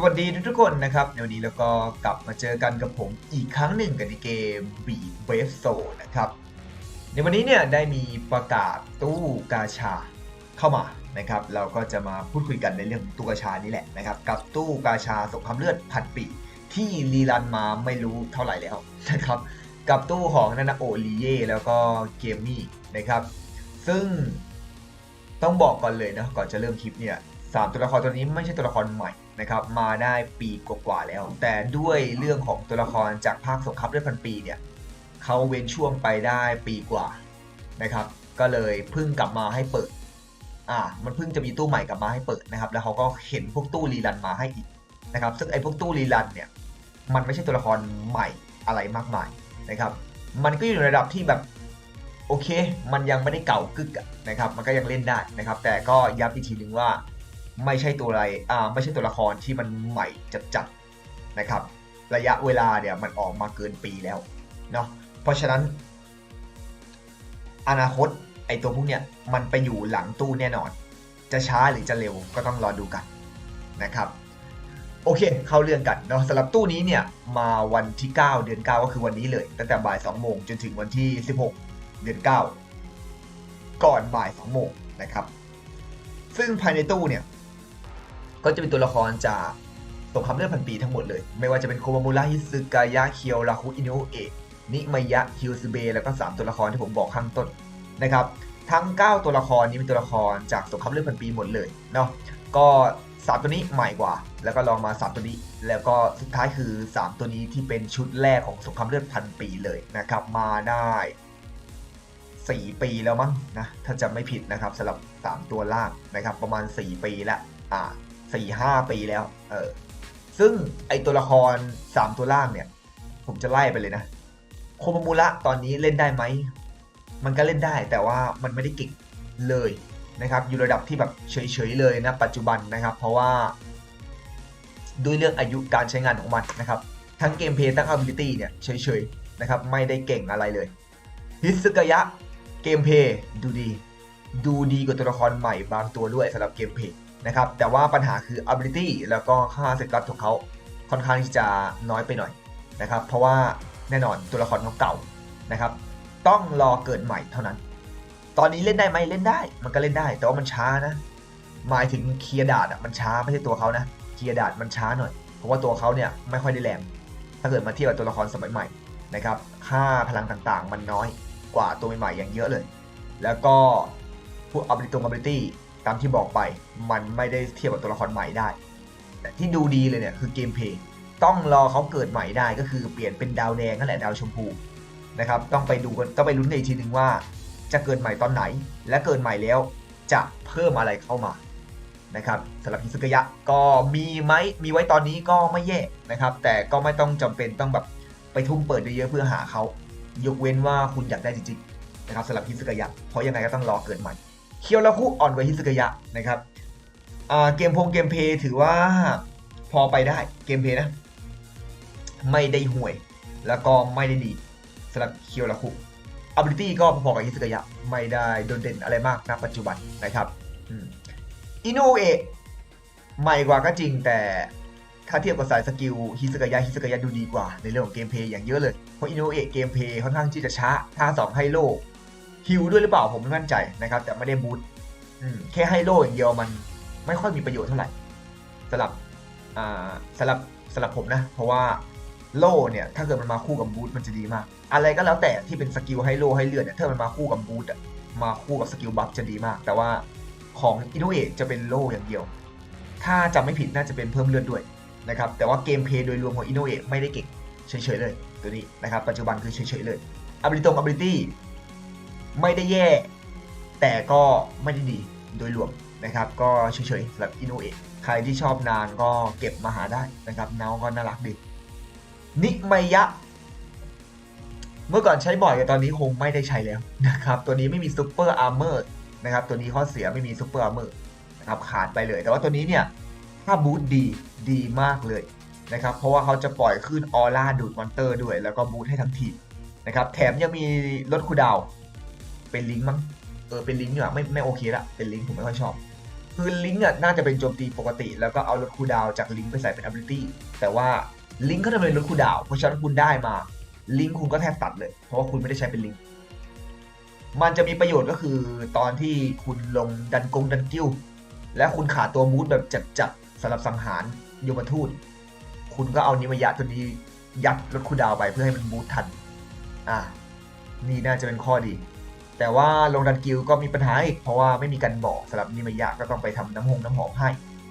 สวัสดีทุกๆคนนะครับในวันนี้แล้วก็กลับมาเจอกันกับผมอีกครั้งหนึ่งกันในเกม b w a v e s o นะครับ ในวันนี้เนี่ยได้มีประกาศตู้กาชาเข้ามานะครับ เราก็จะมาพูดคุยกันในเรื่องของตู้กาชานี่แหละนะครับ กับตู้กาชาสงครามเลือดพันปี ที่รีรันมาไม่รู้เท่าไหร่แล้วนะครับ กับตู้ของนานาโอลีเย่แล้วก็เกมมี่นะครับ ซึ่งต้องบอกก่อนเลยนะก่อนจะเริ่มคลิปเนี่ยสามตัวละครตัวนี้ไม่ใช่ตัวละครใหม่ นะครับมาได้ปีกว่าๆแล้ว แต่ด้วยเรื่องของตัวละครจากภาคสงครามเลือดพันปีเนี่ยเขาเว้นช่วงไปได้ปีกว่านะครับ ก็เลยเพิ่งกลับมาให้เปิดอ่ามันเพิ่งจะมีตู้ใหม่กลับมาให้เปิดนะครับ แล้วเขาก็เห็นพวกตู้รีรันมาให้อีกนะครับ ซึ่งไอ้พวกตู้รีรันเนี่ยมันไม่ใช่ตัวละครใหม่อะไรมากมายนะครับ มันก็อยู่ในระดับที่แบบโอเค มันยังไม่ได้เก่ากึกนะครับ มันก็ยังเล่นได้นะครับ แต่ก็ย้ำอีกทีนึงว่า ไม่ใช่ตัวอะไรอ่าไม่ใช่ตัวละครที่มันใหม่จัดๆนะครับ ระยะเวลาเนี่ยมันออกมาเกินปีแล้วเนาะเพราะฉะนั้น อนาคตไอตัวพวกเนี้ยมันไปอยู่หลังตู้แน่นอน จะช้าหรือจะเร็วก็ต้องรอดูกันนะครับโอเค เข้าเรื่องกันเนาะสำหรับตู้นี้เนี่ยมาวันที่ 9 เดือน 9 ก็คือวันนี้เลย ตั้งแต่บ่าย 2 โมงจนถึงวันที่ 16 เดือน 9 ก่อนบ่าย 2 โมงนะครับ ซึ่งภายในตู้เนี่ย ก็จะเป็นตัวละครจากสงครามเลือดพันปีทั้งหมดเลย ไม่ว่าจะเป็นโคมามุระฮิซึกายะเคียวราคุอินุเอะนิมายะฮิวซึเบแล้วก็ 3 ตัวละครที่ผมบอกข้างต้นนะครับ ทั้ง 9 ตัวละครนี้เป็นตัวละครจากสงครามเลือดพันปีหมดเลยเนาะก็ 3 ตัวนี้ใหม่กว่า แล้วก็ลองมา 3 ตัวนี้ แล้วก็สุดท้ายคือ 3 ตัวนี้ที่เป็นชุดแรกของสงครามเลือดพันปีเลยนะครับ มาได้ 4 ปีแล้วมั้งนะถ้าจำไม่ผิดนะครับสำหรับ 3 ตัวล่างนะครับ ประมาณ 4 ปีแล้วอ่า สี่ห้าปีแล้ว เออ ซึ่งไอตัวละคร3ตัวล่างเนี่ย ผมจะไล่ไปเลยนะ โคมามูระตอนนี้เล่นได้ไหม มันก็เล่นได้แต่ว่ามันไม่ได้เก่งเลยนะครับ อยู่ระดับที่แบบเฉยๆเลยนะ ปัจจุบันนะครับ เพราะว่า ด้วยเรื่องอายุการใช้งานของมันนะครับ ทั้งเกมเพย์ทั้ง ability เนี่ยเฉยๆนะครับ ไม่ได้เก่งอะไรเลยฮิซึกยะเกมเพย์ดูดี ดูดีกว่าตัวละครใหม่บางตัวด้วยสำหรับเกมเพย์ นะครับ แต่ว่าปัญหาคือ ability แล้วก็ค่าเซตลับของเขาค่อนข้างที่จะน้อยไปหน่อยนะครับ เพราะว่าแน่นอนตัวละครเขาเก่านะครับ ต้องรอเกิดใหม่เท่านั้น ตอนนี้เล่นได้ไหมเล่นได้ มันก็เล่นได้ แต่ว่ามันช้านะ หมายถึงเคลียร์ดาดอะมันช้าไม่ใช่ตัวเขานะ เคลียร์ดาดมันช้าหน่อย เพราะว่าตัวเขาเนี่ยไม่ค่อยได้แรง ถ้าเกิดมาเทียบกับตัวละครสมัยใหม่นะครับ ค่าพลังต่างๆ มันน้อยกว่าตัวใหม่ๆอย่างเยอะเลย แล้วก็พวก ability ตรง ability ตามที่บอกไป มันไม่ได้เทียบกับตัวละครใหม่ได้ แต่ที่ดูดีเลยเนี่ยคือเกมเพลย์ต้องรอเขาเกิดใหม่ได้ก็คือเปลี่ยนเป็นดาวแดงนั่นแหละดาวชมพูนะครับต้องไปดูกันต้องไปลุ้นในอีกทีหนึ่งว่าจะเกิดใหม่ตอนไหน และเกิดใหม่แล้วจะเพิ่มอะไรเข้ามานะครับสำหรับฮิซึกยะก็มีไหมมีไว้ตอนนี้ก็ไม่แย่นะครับ แต่ก็ไม่ต้องจำเป็นต้องแบบไปทุ่มเปิดเยอะเพื่อหาเขายกเว้นว่าคุณอยากได้จริงๆนะครับสำหรับฮิซึกยะเพราะยังไงก็ต้องรอเกิดใหม่ เคียวราคุอ่อนกว่าฮิซึกยะนะครับเกมพงเกมเพย์ถือว่าพอไปได้เกมเพย์นะ ไม่ได้ห่วย แล้วก็ไม่ได้ดีสำหรับเคียวราคุ ability ก็พอๆกับฮิสกยะ ไม่ได้โดดเด่นอะไรมากณปัจจุบันนะครับอินูเอะใหม่กว่าก็จริงแต่ถ้าเทียบกับสายสกิลฮิสกายะฮิสกายะดูดีกว่าในเรื่องของเกมเพย์อย่างเยอะเลย เพราะอินูเอะเกมเพย์ค่อนข้างที่จะช้าท่าสองให้โลก ฮิวด้วยหรือเปล่าผมไม่มั่นใจนะครับ แต่ไม่ได้บูทแค่ให้โล่อย่างเดียวมันไม่ค่อยมีประโยชน์เท่าไหร่สำหรับสำหรับสำหรับผมนะ เพราะว่าโล่เนี่ยถ้าเกิดมันมาคู่กับบูทมันจะดีมาก อะไรก็แล้วแต่ที่เป็นสกิลให้โล่ให้เลือดเนี่ยถ้ามันมาคู่กับบูทมาคู่กับสกิลบัฟจะดีมาก แต่ว่าของอินุเอะจะเป็นโล่อย่างเดียว ถ้าจำไม่ผิดน่าจะเป็นเพิ่มเลือดด้วยนะครับแต่ว่าเกมเพย์โดยรวมของอินุเอะไม่ได้เก่งเฉยๆเลยตัวนี้นะครับปัจจุบันคือเฉยๆเลย ability ตรง ability ไม่ได้แย่ แต่ก็ไม่ได้ดีโดยรวมนะครับ ก็เฉยๆสำหรับอินุเอะใครที่ชอบนานก็เก็บมาหาได้นะครับน้องก็น่ารักดี นิมยะ เมื่อก่อนใช้บ่อยแต่ตอนนี้คงไม่ได้ใช้แล้วนะครับ ตัวนี้ไม่มีซูเปอร์อาร์เมอร์นะครับ ตัวนี้ข้อเสียไม่มีซูเปอร์อาร์เมอร์นะครับขาดไปเลย แต่ว่าตัวนี้เนี่ยถ้าบูทดีดีมากเลยนะครับ เพราะว่าเขาจะปล่อยขึ้นออร่าดูดมอนเตอร์ด้วย แล้วก็บูทให้ทั้งทีมนะครับ แถมยังมีลดคูดาว เป็นลิงก์มั้งเออเป็นลิงก์เนี่ยไม่ไม่โอเคละเป็นลิงก์ผมไม่ค่อยชอบ คือลิงก์อะน่าจะเป็นโจมตีปกติ แล้วก็เอาลดคูดาวจากลิงก์ไปใส่เป็น ability แต่ว่าลิงก์ก็จะเป็นลดคูดาวเพราะฉะนั้นคุณได้มาลิงก์คุณก็แทบตัดเลย เพราะว่าคุณไม่ได้ใช้เป็นลิงก์มันจะมีประโยชน์ก็คือตอนที่คุณลงดันกงดันกิ้วและคุณขาดตัวมูดแบบจัดๆสำหรับสังหารโยมทูต คุณก็เอานิมยะตัวนี้ยัดลดคูดาวไปเพื่อให้มันมูดทัน อ่า นี่น่าจะเป็นข้อดี แต่ว่าลงดันกิลก็มีปัญหาอีกเพราะว่าไม่มีการบอกสำหรับนิมยะก็ต้องไปทำน้ำหงน้ำหอมให้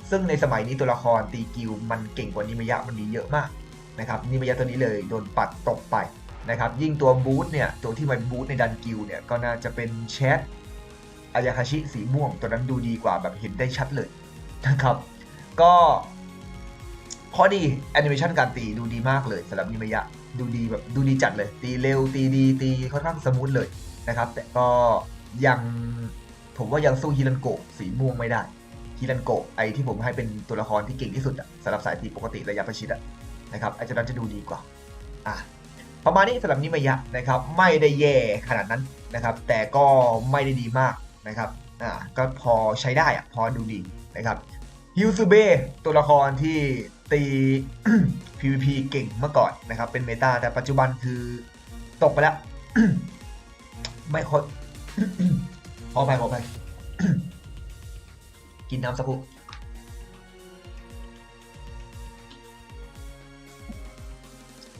ซึ่งในสมัยนี้ตัวละครตีกิลมันเก่งกว่านิมยะมันมีเยอะมากนะครับนิมยะตัวนี้เลยโดนปัดตกไปนะครับยิ่งตัวบูธเนี่ยตัวที่มันบูธในดันกิลเนี่ยก็น่าจะเป็นแชทอายาคาชิสีม่วงตัวนั้นดูดีกว่าแบบเห็นได้ชัดเลยนะครับ ก็ข้อดีแอนิเมชันการตีดูดีมากเลยสำหรับนิมยะดูดีแบบดูดีจัดเลย ตีเร็วตีดีตีค่อนข้างสมูทเลย นะครับ แต่ก็ยังผมว่ายังสู้ฮิรันโกะสีม่วงไม่ได้ฮิรันโกะไอที่ผมให้เป็นตัวละครที่เก่งที่สุดสำหรับสายตีปกติระยะประชิดนะครับไอตัวนั้นจะดูดีกว่าอะประมาณนี้สำหรับนิมยะนะครับ ไม่ได้แย่ขนาดนั้นนะครับ แต่ก็ไม่ได้ดีมากนะครับอ่าก็พอใช้ได้อะพอดูดีนะครับฮิวซูเบตัวละครที่ตี PVP เก่งเมื่อก่อนนะครับ เป็นเมตาแต่ปัจจุบันคือตกไปแล้ว ไม่ค่อยพอไปพอไปกินน้ำสักครู่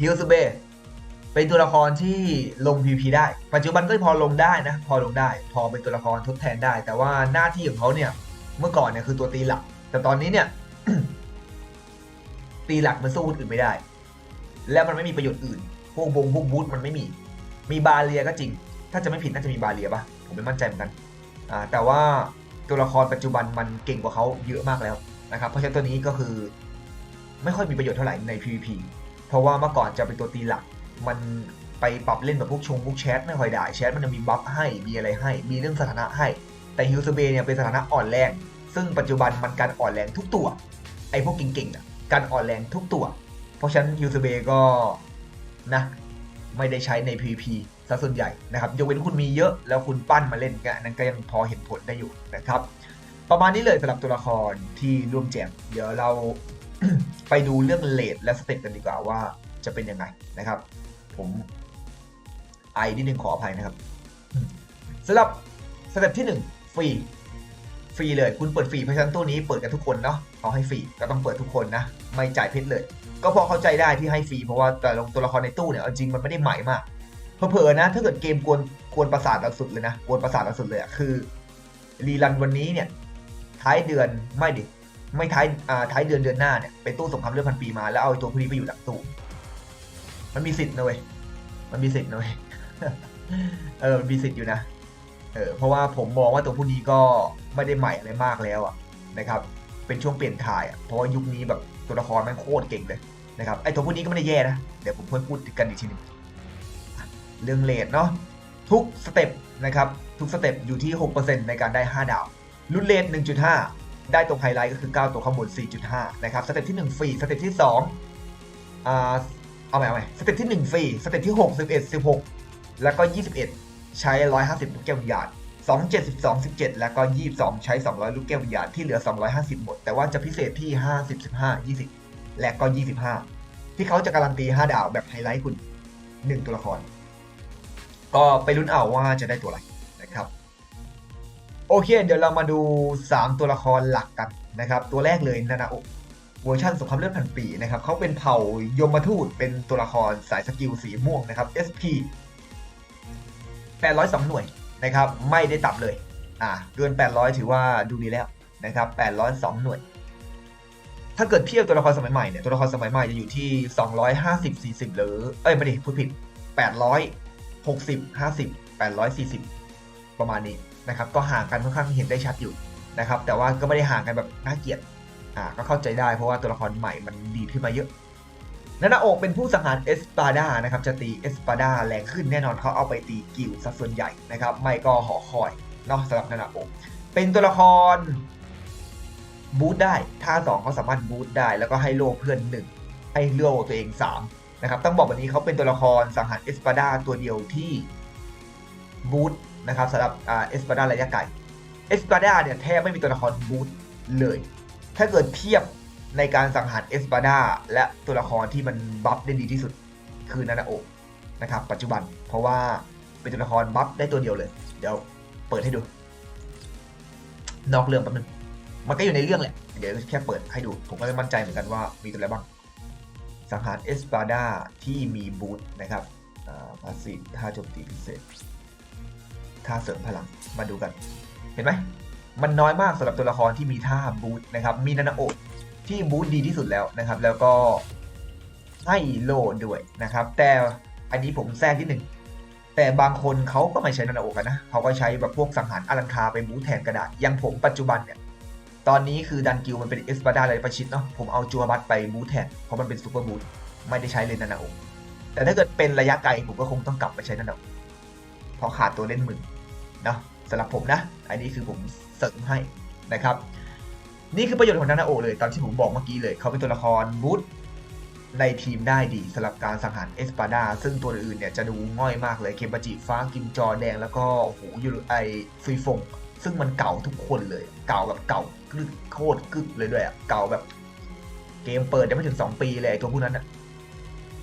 ฮิวซูเบเป็นตัวละครที่ลง PVP ได้ ปัจจุบันก็พอลงได้นะ พอลงได้ พอเป็นตัวละครทดแทนได้ แต่ว่าหน้าที่ของเขาเนี่ย เมื่อก่อนเนี่ยคือตัวตีหลัก แต่ตอนนี้เนี่ย ตีหลักมันสู้อื่นไม่ได้ และมันไม่มีประโยชน์อื่น พวกบงพวกบูธมันไม่มี มีบาเลียก็จริง ถ้าจะไม่ผิดน่าจะมีบาเลียปะผมไม่มั่นใจเหมือนกันอ่าแต่ว่าตัวละครปัจจุบันมันเก่งกว่าเขาเยอะมากแล้วนะครับเพราะฉะนั้นตัวนี้ก็คือไม่ค่อยมีประโยชน์เท่าไหร่ใน PVP เพราะว่าเมื่อก่อนจะเป็นตัวตีหลัก มันไปปรับเล่นแบบพวกชงพวกแชทไม่ค่อยได้แชทมันจะมีบัฟให้มีอะไรให้ มีเรื่องสถานะให้ แต่ฮิวสเบเนี่ยเป็นสถานะอ่อนแรง ซึ่งปัจจุบันมันการอ่อนแรงทุกตัว ไอ้พวกเก่งๆอะการอ่อนแรงทุกตัว เพราะฉะนั้นฮิวสเบก็นะไม่ได้ใช้ใน PVP ซะส่วนใหญ่นะครับยกเว้นคุณมีเยอะแล้วคุณปั้นมาเล่นกันนั้นก็ยังพอเห็นผลได้อยู่นะครับ ประมาณนี้เลยสำหรับตัวละครที่ร่วมแจมเดี๋ยวเราไปดูเรื่องเลดและสเต็ปกันดีกว่าว่าจะเป็นยังไงนะครับ ผมไอนิดนึงขออภัยนะครับสำหรับสเต็ปที่ 1 ฟรีฟรีเลยคุณเปิดฟรีเพราะฉะนั้นตัวนี้เปิดกันทุกคนเนาะเขาให้ฟรีก็ต้องเปิดทุกคนนะ ไม่จ่ายเพชรเลย ก็พอเข้าใจได้ที่ให้ฟรีเพราะว่าแต่ลงตัวละครในตู้เนี่ยเอาจริงมันไม่ได้ใหม่มาก เผลอๆนะ ถ้าเกิดเกมกวนกวนประสาทเราสุดเลยนะกวนประสาทเราสุดเลยอะคือรีรันวันนี้เนี่ย ท้ายเดือนไม่ดิไม่ท้ายอ่าท้ายเดือนเดือนหน้าเนี่ยไปตู้สงครามเรื่องพันปีมาแล้วเอาตัวพวกนี้ไปอยู่หลังตู้มันมีสิทธิ์นะเว้ยมันมีสิทธิ์นะเว้ยเออมันมีสิทธิ์อยู่นะเออเพราะว่าผมมองว่าตัวพวกนี้ก็ไม่ได้ใหม่อะไรมากแล้วอะนะครับ เป็นช่วงเปลี่ยนถ่ายอะเพราะว่ายุคนี้แบบตัวละครมันโคตรเก่งเลยนะครับไอ้ตัวพวกนี้ก็ไม่ได้แย่นะเดี๋ยวผมเพิ่มพูดกันอีกทีหนึงอะ เรื่องเลทเนาะทุกสเต็ปนะครับทุกสเต็ปอยู่ที่ 6%ในการได้ 5 ดาวรุ่นเลท1.5 ได้ตรงไฮไลท์ก็คือ 9 ตัวข้างบน 4.5 นะครับสเต็ปที่1ฟรีสเต็ปที่2อ่าเอาใหม่เอาใหม่สเต็ปที่1ฟรีสเต็ปที่ 6 11 16 แล้วก็ 21 ใช้ 150 ลูกแก้ววิญญาณ2 7 12 17 แล้วก็ 22 ใช้ 200 ลูกแก้ววิญญาณที่เหลือ 250 หมด แต่ว่าจะพิเศษที่ 50 15 20 และก็ 25 ที่เขาจะการันตี 5 ดาวแบบไฮไลท์คุณ 1 ตัวละคร ก็ไปลุ้นเอาว่าจะได้ตัวอะไรนะครับ โอเค เดี๋ยวเรามาดู 3 ตัวละครหลักกันนะครับ ตัวแรกเลยนานาโอะเวอร์ชันสงครามเลือดพันปีนะครับเขาเป็นเผ่ายมทูตเป็นตัวละครสายสกิลสีม่วงนะครับ SP 802 หน่วยนะครับ ไม่ได้ตับเลย อ่า เกิน 800 ถือว่าดูดีแล้วนะครับ 802 หน่วย ถ้าเกิดเทียบตัวละครสมัยใหม่เนี่ย ตัวละครสมัยใหม่จะอยู่ที่ 250 40 หรือ เอ้ย ไม่ดิพูดผิด 60 50 840 ประมาณนี้นะครับก็ห่างกันค่อนข้างเห็นได้ชัดอยู่นะครับแต่ว่าก็ไม่ได้ห่างกันแบบน่าเกลียดอ่าก็เข้าใจได้เพราะว่าตัวละครใหม่มันดีขึ้นมาเยอะนานาโอกเป็นผู้สังหารเอสปาดานะครับจะตีเอสปาดาแรงขึ้นแน่นอนเขาเอาไปตีกิลซะส่วนใหญ่นะครับไม่ก็หอคอยเนาะสำหรับนานาโอกเป็นตัวละครบูทได้ท่าสองเขาสามารถบูทได้แล้วก็ให้โล่เพื่อนหนึ่งให้เลือกตัวเองสาม นะครับต้องบอกแบบนี้เขาเป็นตัวละครสังหารเอสปาดาตัวเดียวที่บูทนะครับสำหรับเอสปาดาระยะไกลเอสปาดาเนี่ยแทบไม่มีตัวละครบูทเลย ถ้าเกิดเทียบในการสังหารเอสปาดาและตัวละครที่มันบัฟได้ดีที่สุดคือนานาโอนะครับปัจจุบันเพราะว่าเป็นตัวละครบัฟได้ตัวเดียวเลย เดี๋ยวเปิดให้ดู นอกเรื่องแป๊บนึงมันก็อยู่ในเรื่องแหละ เดี๋ยวแค่เปิดให้ดู ผมก็ไม่มั่นใจเหมือนกันว่ามีตัวอะไรบ้าง สังหารเอสปาดาที่มีบูทนะครับพาสซีท่าโจมตีพิเศษท่าเสริมพลังมาดูกัน เห็นไหมมันน้อยมากสำหรับตัวละครที่มีท่าบูทนะครับ มีนานาโอที่บูทดีที่สุดแล้วนะครับ แล้วก็ให้โลด้วยนะครับ แต่อันนี้ผมแทรกที่หนึ่งแต่บางคนเขาก็ไม่ใช้นานาโอกันนะเขาก็ใช้แบบพวกสังหารอารันคาไปบูทแทนกระดาษอย่างผมปัจจุบันเนี่ย ตอนนี้คือดันกิลมันเป็นเอสปาดาเลยประชิดเนาะผมเอาจัวบัตไปบูทแทนเพราะมันเป็นซูเปอร์บูทไม่ได้ใช้เลยนานาโอแต่ถ้าเกิดเป็นระยะไกลผมก็คงต้องกลับมาใช้นานาโอเพราะขาดตัวเล่นมือเนาะสำหรับผมนะ อันนี้คือผมเสริมให้นะครับ นี่คือประโยชน์ของนานาโอเลยตามที่ผมบอกเมื่อกี้เลย เขาเป็นตัวละครบูทในทีมได้ดีสำหรับการสังหารเอสปาดาซึ่งตัวอื่นเนี่ยจะดูง่อยมากเลยเคมบาจิฟ้ากิมจอแดงแล้วก็โอ้โหยูไอซุยฟง ซึ่งมันเก่าทุกคนเลย เก่าแบบเก่า กึกโคตรกึกเลยด้วยอะเก่าแบบ เกมเปิดยังไม่ถึง2ปีเลยไอ้ตัวพวกนั้นอะ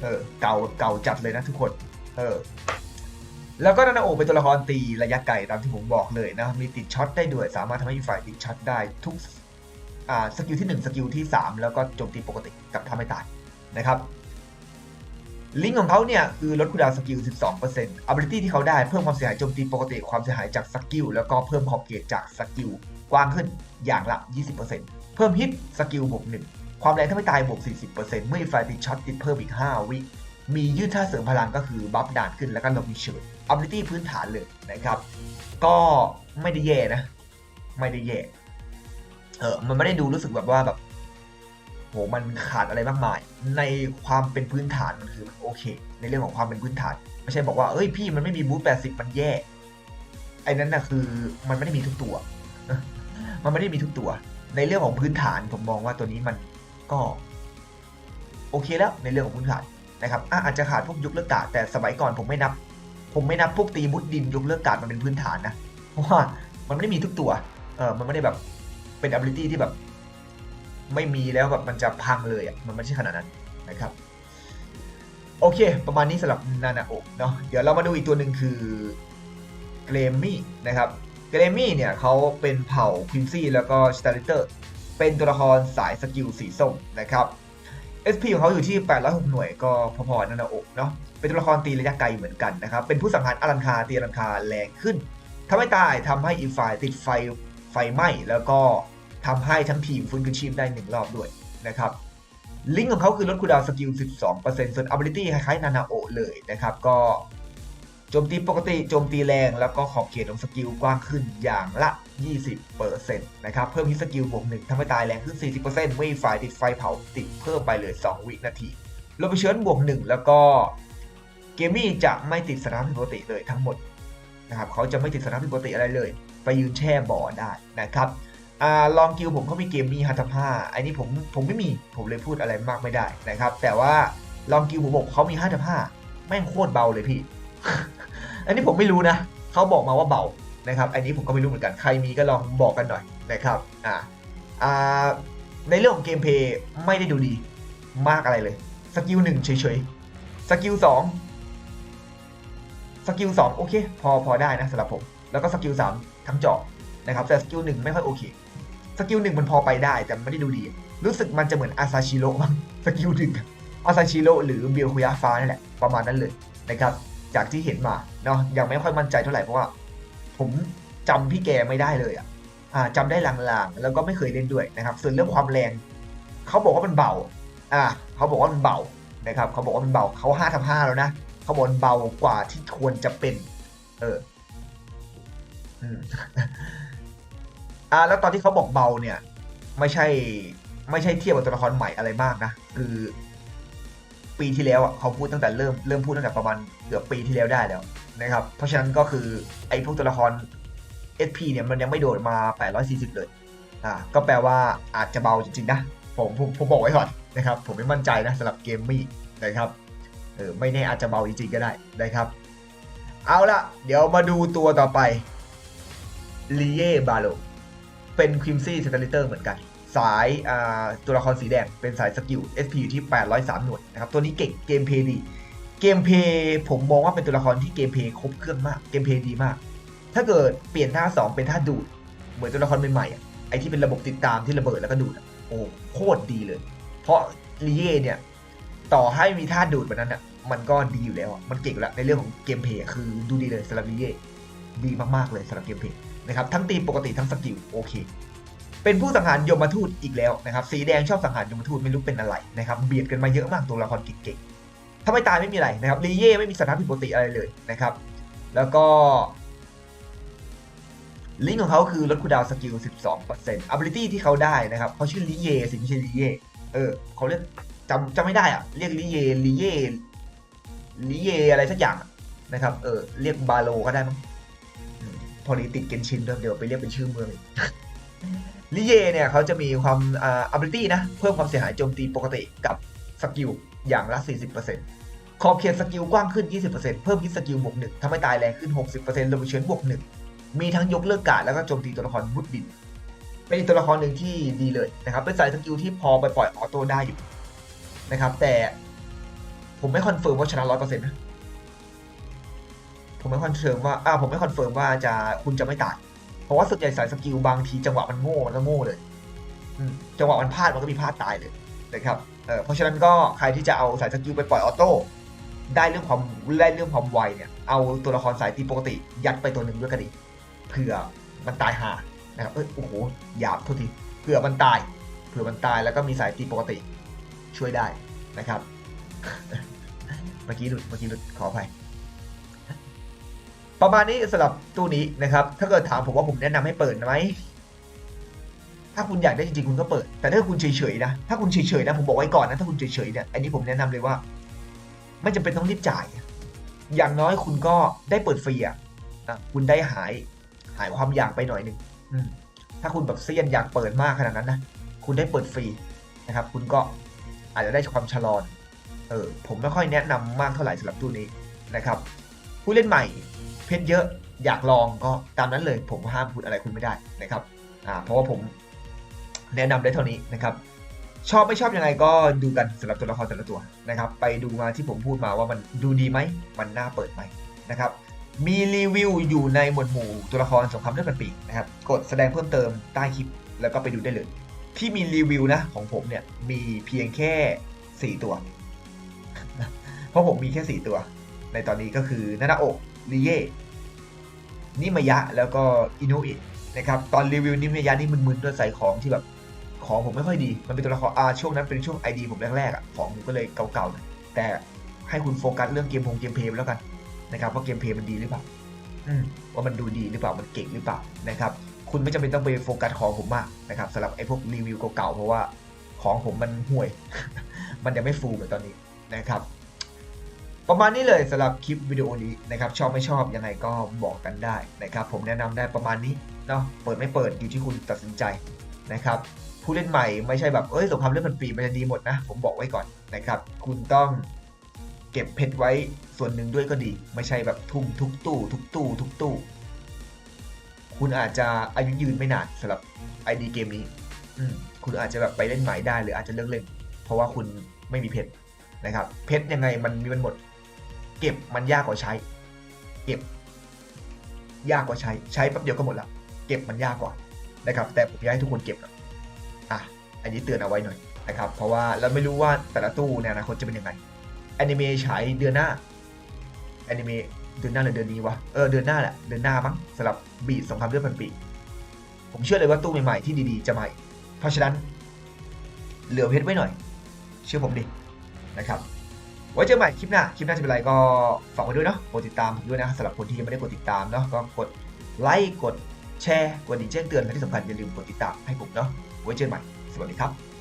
เออเก่าเก่าจัดเลยนะทุกคน เออ แล้วก็นานโอเป็นตัวละครตีระยะไกลตามที่ผมบอกเลยนะ มีติดช็อตได้ด้วย สามารถทำให้อีกฝ่ายติดช็อตได้ทุกอ่าสกิลที่ 1 สกิลที่ 3 แล้วก็โจมตีปกติกับทำให้ตายนะครับ ลิงก์ของเขาเนี่ย คือลดคูดาวสกิล 12% ability ที่เขาได้เพิ่มความเสียหายโจมตีปกติความเสียหายจากสกิลแล้วก็เพิ่มขอบเขตจากสกิล กว้างขึ้นอย่างละ 20%เพิ่มฮิตสกิลบวก1ความแรงถ้าไม่ตายบวก 40%เมื่ออีกฝ่ายติดช็อตติดเพิ่มอีก 5 วิมียืดท่าเสริมพลังก็คือบัฟด่านขึ้นแล้วก็ลงมีเฉิด ability พื้นฐานเลยนะครับ ก็ไม่ได้แย่นะ ไม่ได้แย่เออมันไม่ได้ดูรู้สึกแบบว่าแบบโหมันขาดอะไรมากมาย ในความเป็นพื้นฐานมันคือมันโอเค ในเรื่องของความเป็นพื้นฐาน ไม่ใช่บอกว่าเอ้ยพี่มันไม่มีบูท80มันแย่ไอ้นั้นนะคือมันไม่ได้มีทุกตัว มันไม่ได้มีทุกตัว ในเรื่องของพื้นฐานผมมองว่าตัวนี้มันก็ โอเคแล้วในเรื่องของพื้นฐานนะครับอะอาจจะขาดพวกยุกเลิกการ์ดแต่สมัยก่อนผมไม่นับ ผมไม่นับพวกตีมุดดินยุกเลิกการ์ดมันเป็นพื้นฐานนะเพราะว่ามันไม่ได้มีทุกตัวเออมันไม่ได้แบบเป็น ability ที่แบบ ไม่มีแล้วแบบมันจะพังเลยอะมันไม่ใช่ขนาดนั้นนะครับโอเค ประมาณนี้สำหรับนานาโอเนาะเดี๋ยวเรามาดูอีกตัวหนึ่งคือเกรมี่นะครับ เกรมี่เนี่ยเขาเป็นเผ่าควินซี่แล้วก็สตาร์เตอร์เป็นตัวละครสายสกิลสีส้มนะครับ SP ของเขาอยู่ที่ 806 หน่วยก็พอๆนานาโอะเนาะเป็นตัวละครตีระยะไกลเหมือนกันนะครับ เป็นผู้สังหารอลังคาตีอลังคาแรงขึ้นทำให้ตายทำให้อีกฝ่ายติดไฟไฟไหม้แล้วก็ทำให้ทั้งทีมฟื้นคืนชีพได้หนึ่งรอบด้วยนะครับลิงก์ของเขาคือลดคูดาวสกิล 12%ส่วน ability คล้ายๆนานาโอะเลยนะครับ ก็ โจมตีปกติโจมตีแรงแล้วก็ขอบเขตของสกิลกว้างขึ้นอย่างละ 20%นะครับเพิ่มฮิสกิลบวก1ทำให้ตายแรงขึ้น 40%เมื่ออีกฝ่ายติดไฟเผาติดเพิ่มไปเลย 2 วินาทีลบไปเชิญบวก1แล้วก็เกมมี่จะไม่ติดสถานผิดปกติเลยทั้งหมดนะครับเขาจะไม่ติดสถานผิดปกติอะไรเลย ไปยืนแช่บ่อได้นะครับอลองกิลผมเขามีเกมมีฮัตผ้าอันนี้ผมผมไม่มีผมเลยพูดอะไรมากไม่ได้นะครับ แต่ว่าลองกิลผมบอกเขามีฮัตผ้าแม่งโคตรเบาเลยพี่ อันนี้ผมไม่รู้นะเขาบอกมาว่าเบานะครับ อันนี้ผมก็ไม่รู้เหมือนกันใครมีก็ลองบอกกันหน่อยนะครับอ่าอ่าในเรื่องของเกมเพย์ไม่ได้ดูดีมากอะไรเลยสกิลหนึ่งเฉยๆสกิลสองสกิลสองโอเค พอพอได้นะสำหรับผม แล้วก็สกิลสามทั้งจอนะครับแต่สกิลหนึ่งไม่ค่อยโอเคสกิลหนึ่งมันพอไปได้แต่ไม่ได้ดูดี รู้สึกมันจะเหมือนอาซาชิโร่สกิลหนึ่งอาซาชิโร่หรือเบียวคุยะฟ้านี่แหละประมาณนั้นเลยนะครับ จากที่เห็นมาเนาะยังไม่ค่อยมั่นใจเท่าไหร่เพราะว่า ผมจำพี่แกไม่ได้เลยอะอ่าจำได้ลางๆ แล้วก็ไม่เคยเล่นด้วยนะครับส่วนเรื่องความแรงเขาบอกว่ามันเบาอ่าเขาบอกว่ามันเบานะครับเขาบอกว่ามันเบาเขาห้าทำห้าแล้วนะเขาบอกมันเบากว่าที่ควรจะเป็น เอออืมอ่าแล้วตอนที่เขาบอกเบาเนี่ย ไม่ใช่ไม่ใช่เทียบกับตัวละครใหม่อะไรมากนะ คือ ปีที่แล้วอะเขาพูดตั้งแต่เริ่มเริ่มพูดตั้งแต่ประมาณเกือบปีที่แล้วได้แล้วนะครับเพราะฉะนั้นก็คือไอ้พวกตัวละคร SP เนี่ยมันยังไม่โดดมา 840 เลยอ่าก็แปลว่าอาจจะเบาจริงๆนะผมผมผมบอกไว้ก่อนนะครับผมไม่มั่นใจนะสำหรับเกมมี่นะครับเออไม่แน่อาจจะเบาจริงๆก็ได้นะครับ เอาละเดี๋ยวมาดูตัวต่อไปลีเย่บาโลเป็นควิมซี่สเตลิเตอร์เหมือนกัน สายาตัวละครสีแดง เป็นสายสกิล SP อยู่ที่ 803 หน่วยนะครับ ตัวนี้เก่งเกมเพย์ดี เกมเพย์ผมมองว่าเป็นตัวละครที่เกมเพย์ครบเครื่องมาก เกมเพย์ดีมาก ถ้าเกิดเปลี่ยนท่า 2 เป็นท่าดูด เหมือนตัวละครใหม่ๆอะไอที่เป็นระบบติดตามที่ระเบิดแล้วก็ดูดโอ้โคตรดีเลย เพราะลีเย่เนี่ยต่อให้มีท่าดูดแบบนั้นอะมันก็ดีอยู่แล้ว มันเก่งแล้วในเรื่องของเกมเพย์คือดูดีเลยสำหรับลีเย่ดีมากๆเลยสำหรับเกมเพย์นะครับทั้งตีปกติทั้งสกิลโอเค เป็นผู้สังหารยมทูตอีกแล้วนะครับสีแดงชอบสังหารยมทูตไม่รู้เป็นอะไรนะครับเบียดกันมาเยอะมากตัวละครเก่งๆถ้าไม่ตายไม่มีอะไรนะครับลีเย่ไม่มีสถานผิดปกติอะไรเลยนะครับ แล้วก็ลิงก์ของเขาคือลดคูดาวสกิล 12% ability ที่เขาได้นะครับเขาชื่อลิเยสิไม่ใช่ลิเย่เออเขาเรียกจำจำไม่ได้อะเรียกลิเยลิเยลิเยอะไรสักอย่างนะครับเออเรียกบาโลก็ได้มั้งพอดีติดเกนชินด้วยเดี๋ยวไปเรียกเป็นชื่อเมือง ลิเยเนี่ยเขาจะมีความอ่า ability นะ เพิ่มความเสียหายโจมตีปกติกับสกิลอย่างละ 40%ขอบเขตสกิลกว้างขึ้น 20%เพิ่มฮิตสกิลบวก1ทำให้ตายแรงขึ้น 60%ลงไปเชิญบวก 1 มีทั้งยกเลิกการดแล้วก็โจมตีตัวละครมุดดิน เป็นอีกตัวละครหนึ่งที่ดีเลยนะครับ เป็นสายสกิลที่พอไปปล่อยออโต้ได้อยู่นะครับ แต่ผมไม่คอนเฟิร์มว่าชนะร้อยเปอร์เซ็นต์นะ ผมไม่คอนเฟิร์มว่าอ้าวผมไม่คอนเฟิร์มว่าจะคุณจะไม่ตาย เพราะว่าส่วนใหญ่สายสกิลบางทีจังหวะมันโง่มันก็โง่เลยจังหวะมันพลาดมันก็มีพลาดตายเลยนะครับเออเพราะฉะนั้นก็ใครที่จะเอาสายสกิลไปปล่อยออโต้ได้เรื่องความได้เรื่องความไวเนี่ยเอาตัวละครสายตีปกติยัดไปตัวหนึ่งด้วยก็ดีเผื่อมันตายห่านะครับเอ้ยโอ้โหหยาบโทษทีเผื่อมันตายเผื่อมันตายแล้วก็มีสายตีปกติช่วยได้นะครับ เมื่อกี้หลุดเมื่อกี้หลุดขออภัย ประมาณนี้สำหรับตู้นี้นะครับ ถ้าเกิดถามผมว่าผมแนะนำให้เปิดไหมถ้าคุณอยากได้จริงๆคุณก็เปิด แต่ถ้าคุณเฉยๆนะ ถ้าคุณเฉยๆนะผมบอกไว้ก่อนนะ ถ้าคุณเฉยๆเนี่ยอันนี้ผมแนะนำเลยว่า ไม่จำเป็นต้องรีบจ่าย อย่างน้อยคุณก็ได้เปิดฟรีอะนะคุณได้หายหายความอยากไปหน่อยหนึ่งถ้าคุณแบบเซียนอยากเปิดมากขนาดนั้นนะคุณได้เปิดฟรีนะครับ คุณก็อาจจะได้ความชะลอนเออผมไม่ค่อยแนะนำมากเท่าไหร่สำหรับตู้นี้นะครับ ผู้เล่นใหม่ เพชรเยอะอยากลองก็ตามนั้นเลย ผมห้ามพูดอะไรคุณไม่ได้นะครับอ่าเพราะว่าผมแนะนำได้เท่านี้นะครับชอบไม่ชอบยังไงก็ดูกันสำหรับตัวละครแต่ละตัวนะครับ ไปดูมาที่ผมพูดมาว่ามันดูดีไหมมันน่าเปิดไหมนะครับ มีรีวิวอยู่ในหมวดหมู่ตัวละครสงครามเลือดพันปีกนะครับ กดแสดงเพิ่มเติมใต้คลิป แล้วก็ไปดูได้เลย ที่มีรีวิวนะของผมเนี่ยมีเพียงแค่ 4 ตัว เพราะผมมีแค่ 4 ตัว ในตอนนี้ก็คือนานาโอะ ริเย่นิมายะแล้วก็อินุอินะครับตอนรีวิวนิมายะนี่มึนๆด้วยใส่ของที่แบบของผมไม่ค่อยดี มันเป็นตัวละครอาช่วงนั้นเป็นช่วง ID ผมแรกๆอะของผมก็เลยเก่าๆน่อยแต่ให้คุณโฟกัสเรื่องเกมพงเกมเพลย์แล้วกันนะครับว่าเกมเพลย์มันดีหรือเปล่าอืมว่ามันดูดีหรือเปล่ามันเก่งหรือเปล่านะครับคุณไม่จำเป็นต้องไปโฟกัสของผมมากนะครับสำหรับไอ้พวกรีวิวเก่าๆเพราะว่าของผมมันห่วย มันยังไม่ฟูเหมือนตอนนี้นะครับ ประมาณนี้เลยสำหรับคลิปวิดีโอนี้นะครับชอบไม่ชอบยังไงก็บอกกันได้นะครับผมแนะนำได้ประมาณนี้เนาะเปิดไม่เปิดอยู่ที่คุณตัดสินใจนะครับผู้เล่นใหม่ไม่ใช่แบบเอ้ยสงครามเลือดพันปีมันจะดีหมดนะ ผมบอกไว้ก่อนนะครับคุณต้องเก็บเพชรไว้ส่วนหนึ่งด้วยก็ดี ไม่ใช่แบบทุ่มทุกตู้ ทุกตู้ทุกตู้ คุณอาจจะอายุยืนไม่นานสำหรับ ID เกมนี้อืคุณอาจจะแบบไปเล่นใหม่ได้หรืออาจจะเลิกเล่น เพราะว่าคุณไม่มีเพชรนะครับ เพชรยังไงมันมีมันหมด เก็บมันยากกว่าใช้ เก็บ ยากกว่าใช้ ใช้แป๊บเดียวก็หมดละเก็บมันยากกว่านะครับ แต่ผมอยากให้ทุกคนเก็บอะ อันนี้เตือนเอาไว้หน่อยนะครับ เพราะว่าเราไม่รู้ว่าแต่ละตู้ในอนาคตจะเป็นยังไงแอนิเมะฉายเดือนหน้าแอนิเมะเดือนหน้าหรือเดือนนี้วะ เออเดือนหน้าแหละ เดือนหน้ามั้งสำหรับบีดสงครามเลือดพันปี ผมเชื่อเลยว่าตู้ใหม่ๆที่ดีๆจะมาอีกเพราะฉะนั้นเหลือเพชรไว้หน่อย เชื่อผมดินะครับ ไว้เจอใหม่คลิปหน้า คลิปหน้าจะเป็นไรก็ฝากไว้ด้วยเนาะ กดติดตามผมด้วยนะสำหรับคนที่ยังไม่ได้กดติดตามเนาะ ก็กดไลค์ กดแชร์ กดดิ้งแจ้งเตือนและที่สำคัญอย่าลืมกดติดตามให้ผมเนาะ ไว้เจอกันใหม่ สวัสดีครับ